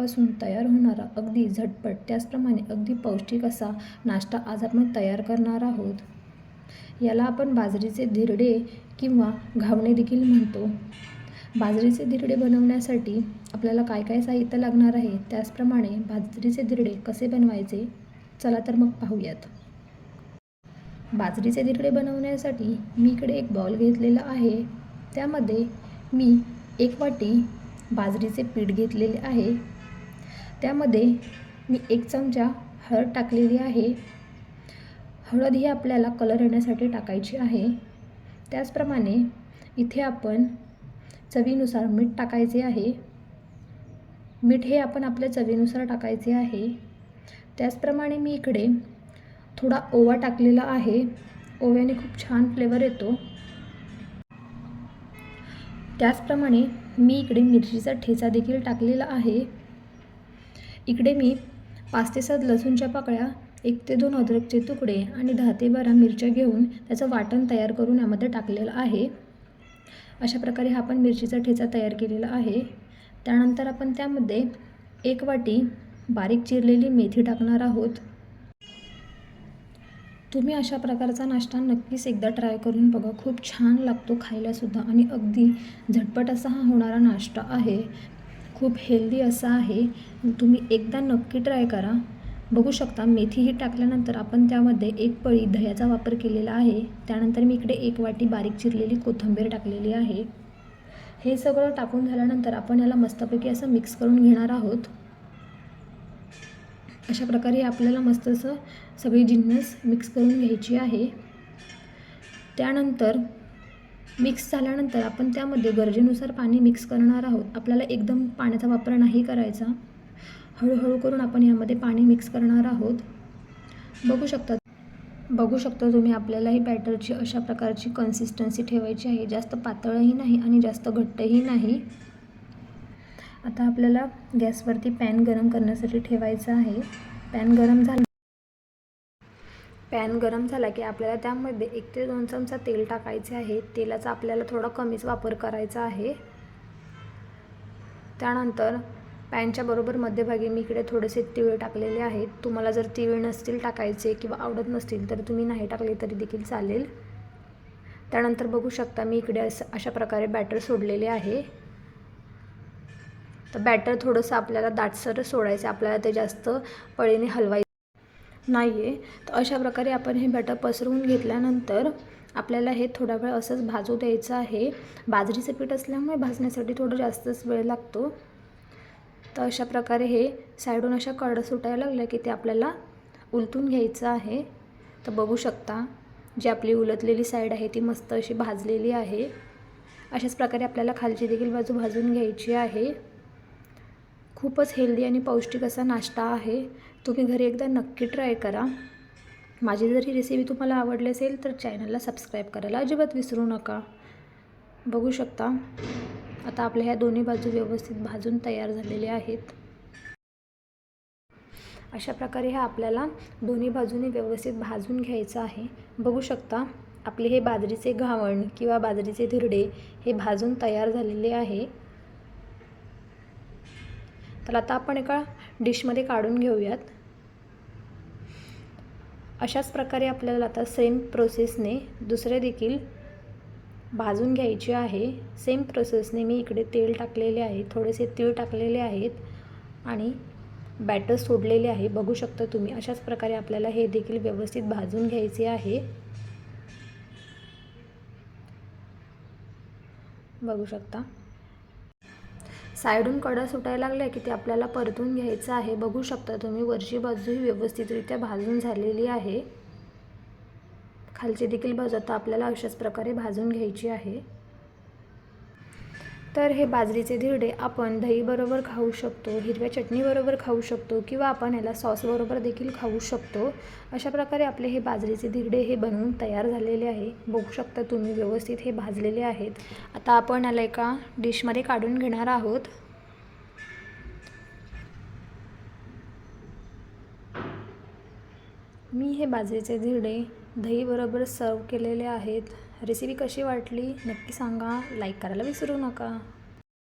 तांदळापासून तयार होणारा अगदी झटपट त्याचप्रमाणे अगदी पौष्टिक असा नाश्ता आज आपण तयार करणार आहोत. याला आपण बाजरीचे धिरडे किंवा घावणे देखील म्हणतो. बाजरीचे धिरडे बनवण्यासाठी आपल्याला काय काय साहित्य लागणार आहे? त्याचप्रमाणे बाजरीचे धिरडे कसे बनवायचे? चला तर मग पाहूयात. बाजरीचे धिरडे बनवण्यासाठी मी इकडे एक बॉल घेतलेला आहे. त्यामध्ये मी एक वाटी बाजरीचे पीठ घेतलेले आहे. त्यामध्ये मी एक चमचा हळद टाकलेली आहे. हळद ही आपल्याला कलर येण्यासाठी टाकायची आहे. त्याचप्रमाणे इथे आपण चवीनुसार मीठ टाकायचे आहे. मीठ हे आपण आपल्या चवीनुसार टाकायचे आहे. त्याचप्रमाणे मी इकडे थोडा ओवा टाकलेला आहे. ओव्याने खूप छान फ्लेवर येतो. त्याचप्रमाणे मी इकडे मिरचीचा ठेचा देखील टाकलेला आहे. इकडे मी पाच ते सात लसूणच्या पाकळ्या एक ते दोन अद्रकचे तुकडे आणि दहा ते बारा मिरच्या घेऊन त्याचं वाटण तयार करून यामध्ये टाकलेलं आहे. अशा प्रकारे हा आपण मिरचीचा ठेचा तयार केलेला आहे. त्यानंतर आपण त्यामध्ये एक वाटी बारीक चिरलेली मेथी टाकणार आहोत. तुम्ही अशा प्रकारचा नाश्ता नक्कीच एकदा ट्राय करून बघा. खूप छान लागतो खायलासुद्धा आणि अगदी झटपट असा हा होणारा नाश्ता आहे. खूप हेल्दी असा आहे. तुम्ही एकदा नक्की ट्राय करा. बघू शकता मेथी ही टाकल्यानंतर आपण त्यामध्ये एक पळी दह्याचा वापर केलेला आहे. त्यानंतर मी इकडे एक वाटी बारीक चिरलेली कोथिंबीर टाकलेली आहे. हे सगळं टाकून झाल्यानंतर आपण याला मस्तपैकी असं मिक्स करून घेणार आहोत. अशा प्रकारे आपल्याला मस्त असं सगळी जिन्नस मिक्स करून घ्यायची आहे. त्यानंतर मिक्स झाल्यानंतर आपण त्यामध्ये गरजेनुसार पाणी मिक्स करणार आहोत. आपल्याला एकदम पाण्याचा वापर नाही करायचा. हळूहळू करून आपण यामध्ये पाणी मिक्स करणार आहोत. बघू शकता बघू शकता तुम्ही आपल्याला ही बॅटरची अशा प्रकारची कन्सिस्टन्सी ठेवायची आहे. जास्त पातळही नाही आणि जास्त घट्टही नाही. आता आपल्याला गॅसवरती पॅन गरम करण्यासाठी ठेवायचं आहे. पॅन गरम झाला पॅन गरम झाला की आपल्याला त्यामध्ये एक ते दोन चमचा तेल टाकायचे आहे. तेलाचा आपल्याला थोडा कमीच वापर करायचा आहे. त्यानंतर पॅनच्या बरोबर मध्यभागी मी इकडे थोडेसे तिळ टाकलेले आहेत. तुम्हाला जर तिळ नसतील टाकायचे किंवा आवडत नसतील तर तुम्ही नाही टाकले तरी देखील चालेल. त्यानंतर बघू शकता मी इकडे असं अशा प्रकारे बॅटर सोडलेले आहे. तर बॅटर थोडंसं आपल्याला दाटसर सोडायचं आपल्याला ते जास्त पळीने हलवायचं नाही आहे तर अशा प्रकारे आपण हे बॅटर पसरवून घेतल्यानंतर आपल्याला हे थोडा वेळ असंच भाजू द्यायचं आहे. बाजरीचं पीठ असल्यामुळे भाजण्यासाठी थोडं जास्तच वेळ लागतो. तर अशा प्रकारे हे साईडून अशा कडं सुटायला लागल्या की ते आपल्याला उलटून घ्यायचं आहे. तर बघू शकता जी आपली उलटलेली साईड आहे ती मस्त अशी भाजलेली आहे. अशाच प्रकारे आपल्याला खालची देखील बाजू भाजून घ्यायची आहे. खूपच हेल्दी आणि पौष्टिक असा नाश्ता आहे. तुम्ही घरी एकदा नक्की ट्राय करा. माझी जर ही रेसिपी तुम्हाला आवडली असेल तर चॅनलला सबस्क्राईब करायला अजिबात विसरू नका. बघू शकता. आता आपल्या ह्या दोन्ही बाजू व्यवस्थित भाजून तयार झालेल्या आहेत. अशा प्रकारे ह्या आपल्याला दोन्ही बाजूने व्यवस्थित भाजून घ्यायचं आहे. बघू शकता आपले हे बाजरीचे घावण किंवा बाजरीचे धिरडे हे भाजून तयार झालेले आहे. तर आता आपण एका डिशमध्ये काढून घेऊयात. अशाच प्रकारे आपल्याला आता सेम प्रोसेसने दुसरे देखील भाजून घ्यायचे आहे. सेम प्रोसेसने मी इकडे तेल टाकलेले आहे थोडेसे तीळ टाकलेले आहेत आणि बॅटर सोडलेले आहे. बघू शकता तुम्ही अशाच प्रकारे आपल्याला हे देखील व्यवस्थित भाजून घ्यायचे आहे. बघू शकता. साईडून कडा सुटायला लागल्या की ते आपल्याला परतून घ्यायचं आहे. बघू शकता तुम्ही वरची बाजू ही व्यवस्थितरित्या भाजून झालेली आहे. खालची देखील बाजू आता आपल्याला अशाच प्रकारे भाजून घ्यायची आहे. तर हे बाजरीचे धिरडे आपण दहीबरोबर खाऊ शकतो हिरव्या चटणीबरोबर खाऊ शकतो किंवा आपण याला सॉसबरोबर देखील खाऊ शकतो. अशा प्रकारे आपले हे बाजरीचे धिरडे हे बनवून तयार झालेले आहे. बघू शकता तुम्ही व्यवस्थित हे भाजलेले आहेत. आता आपण याला एका डिशमध्ये काढून घेणार आहोत. मी हे बाजरीचे धिरडे दहीबरोबर सर्व केलेले आहेत. रेसिपी कशी वाटली नक्की सांगा. लाईक करायला विसरू नका.